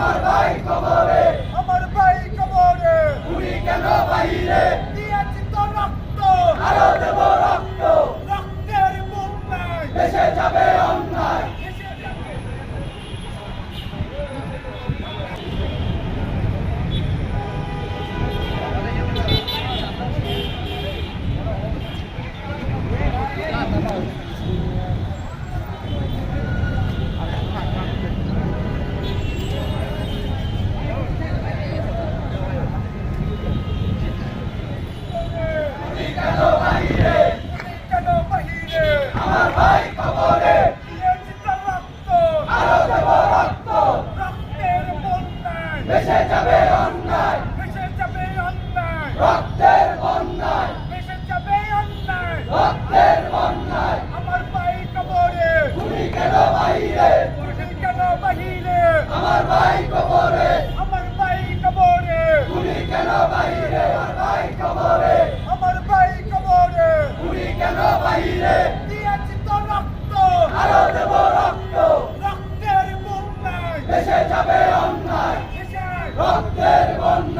আমার ভাই অন্যায় এসে যাবে অন্যায়। রক্তের বন্যায়। এসে যাবে অন্যায় রক্তের বন্যায়। আমার ভাই কবরে উনি কেন বাহিরে উনি কেন বাহিরে আমার ভাই কবরে আমার ভাই কবরে উনি কেন বাহিরে আমার ভাই কবরে আমার ভাই কবরে উনি কেন বাহিরে দিয়েছি তো রক্ত আরও দেব রক্ত রক্তের বন্যায় দেশে যাবে অন্যায় এসে রক্তের বন্যায় রক্তের বন্যায় দেব আমরা বেঁচে বাংলা তুলে দেব আমরা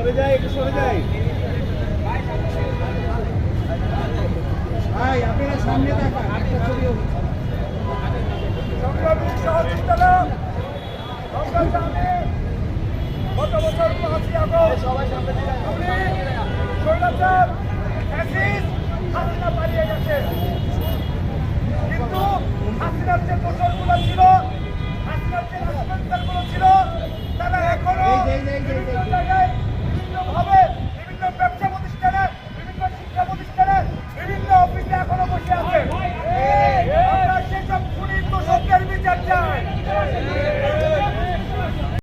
সরে যাই একটু সরে যাই ভাই আপনারা সামনে একটা ছবি গত বছর পাঁচই আগস্ট আপনি স্বৈরাচার ফ্যাসিস্ট হাসিনা পালিয়ে গেছে কিন্তু